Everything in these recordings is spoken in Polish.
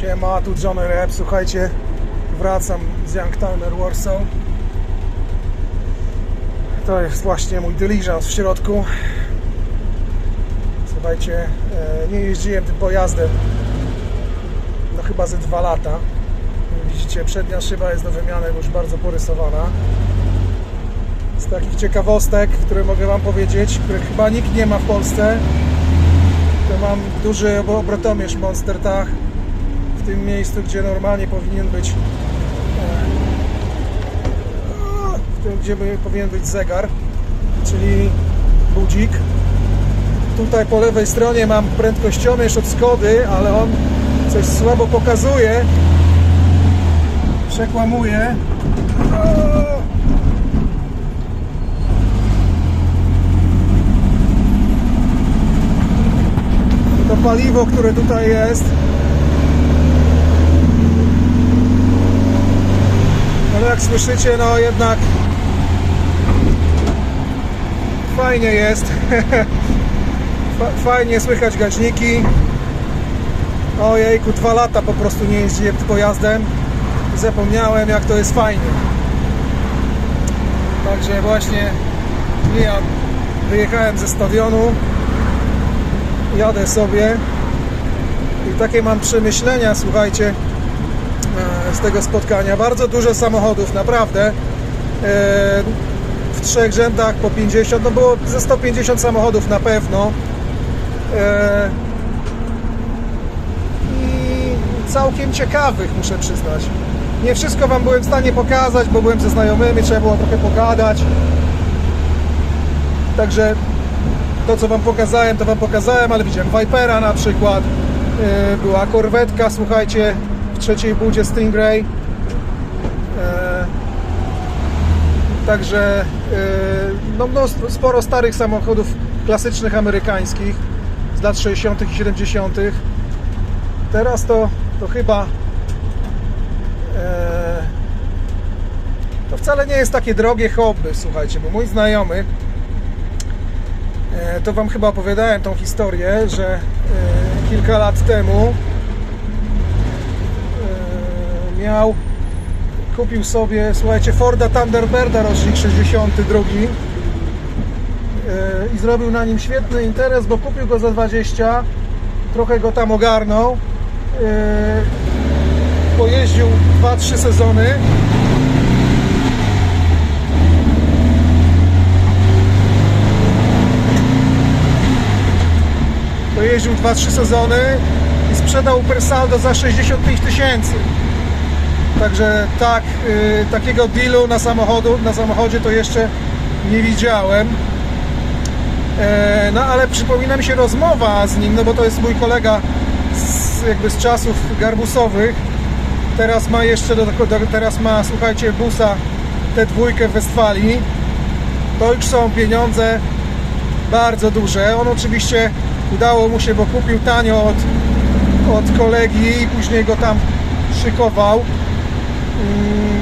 Siema, tu Johnny Rep, słuchajcie, wracam z Youngtimer Warsaw. To jest właśnie mój diligence w środku. Słuchajcie, e, nie jeździłem tym pojazdem no chyba ze dwa lata. Widzicie, przednia szyba jest do wymiany, już bardzo porysowana. Z takich ciekawostek, które mogę Wam powiedzieć, których chyba nikt nie ma w Polsce, to mam duży obrotomierz Monster Tach tym miejscu, gdzie normalnie powinien być e, tym, gdzie powinien być zegar, czyli budzik. Tutaj po lewej stronie mam prędkościomierz od Skody, ale on coś słabo pokazuje. Przekłamuje. To paliwo, które tutaj jest. Jak słyszycie, no jednak fajnie jest. Fa- Fajnie słychać gaźniki. Ojejku, dwa lata po prostu nie jeździłem pojazdem. Zapomniałem jak to jest fajnie. Także właśnie ja wyjechałem ze stadionu. Jadę sobie. I takie mam przemyślenia, słuchajcie, z tego spotkania. Bardzo dużo samochodów, naprawdę. E, W trzech rzędach po 50, no było ze 150 samochodów na pewno. E, i całkiem ciekawych, muszę przyznać. Nie wszystko Wam byłem w stanie pokazać, bo byłem ze znajomymi, trzeba było trochę pogadać. Także to, co Wam pokazałem, to Wam pokazałem, ale widziałem Vipera na przykład. Yy, Była korwetka, słuchajcie, w trzeciej budzie Stingray. Yy, Także yy, no, mnóstwo, sporo starych samochodów klasycznych amerykańskich z lat 60. i 70. Teraz to, to chyba e, to wcale nie jest takie drogie hobby, słuchajcie, bo mój znajomy e, to wam chyba opowiadałem tą historię, że e, kilka lat temu e, miał. Kupił sobie, słuchajcie, Forda Thunderbirda rocznik 62 e, i zrobił na nim świetny interes, bo kupił go za 20 trochę go tam ogarnął. E, pojeździł 2-3 sezony. Pojeździł 2-3 sezony i sprzedał Persaldo za 65 tysięcy Także tak, y, takiego dealu na, samochodu, na samochodzie to jeszcze nie widziałem. E, no ale przypomina mi się rozmowa z nim, no bo to jest mój kolega z, jakby z czasów garbusowych. Teraz ma jeszcze, do, do, teraz ma, słuchajcie, busa T2 w Westfalii. To już są pieniądze bardzo duże. On oczywiście udało mu się, bo kupił tanio od, od kolegi i później go tam szykował.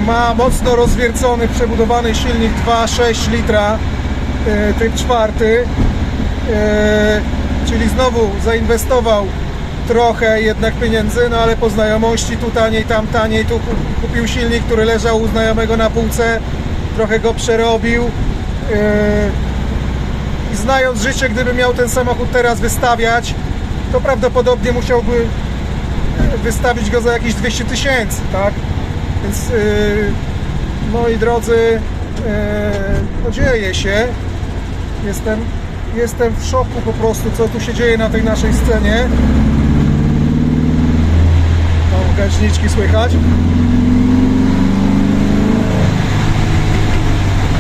Ma mocno rozwiercony, przebudowany silnik 2,6 litra, e, typ czwarty. E, Czyli znowu zainwestował trochę jednak pieniędzy, no ale po znajomości tu taniej, tam taniej, tu ku- kupił silnik, który leżał u znajomego na półce, trochę go przerobił. E, I znając życie, gdyby miał ten samochód teraz wystawiać, to prawdopodobnie musiałby wystawić go za jakieś 200 tysięcy, tak? Więc yy, moi drodzy, yy, dzieje się. Jestem, jestem w szoku po prostu, co tu się dzieje na tej naszej scenie. O, gaźniczki słychać.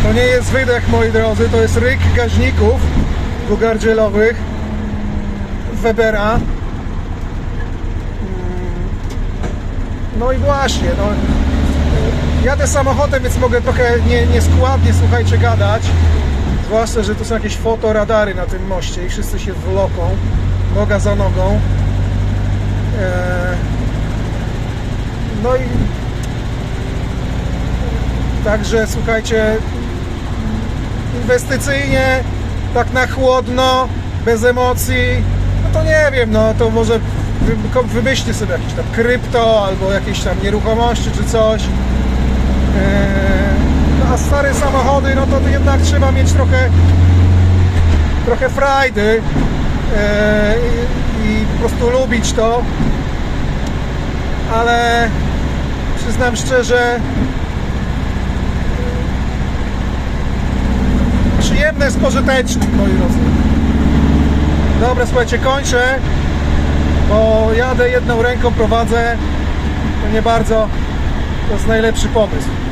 To nie jest wydech, moi drodzy, to jest ryk gaźników dwugardzielowych Webera. No i właśnie, no, jadę samochodem, więc mogę trochę nie, nieskładnie, słuchajcie, gadać. Zwłaszcza, że tu są jakieś fotoradary na tym moście i wszyscy się wloką, noga za nogą. Eee, no i także, słuchajcie, inwestycyjnie, tak na chłodno, bez emocji, no to nie wiem, no to może wy- wymyślcie sobie jakieś tam krypto albo jakieś tam nieruchomości czy coś. Stare samochody, no to jednak trzeba mieć trochę trochę frajdy e, i, po prostu lubić to. Ale przyznam szczerze, przyjemne jest pożyteczny, moi. Dobra, słuchajcie, kończę, bo jadę jedną ręką, prowadzę. To nie bardzo to jest najlepszy pomysł.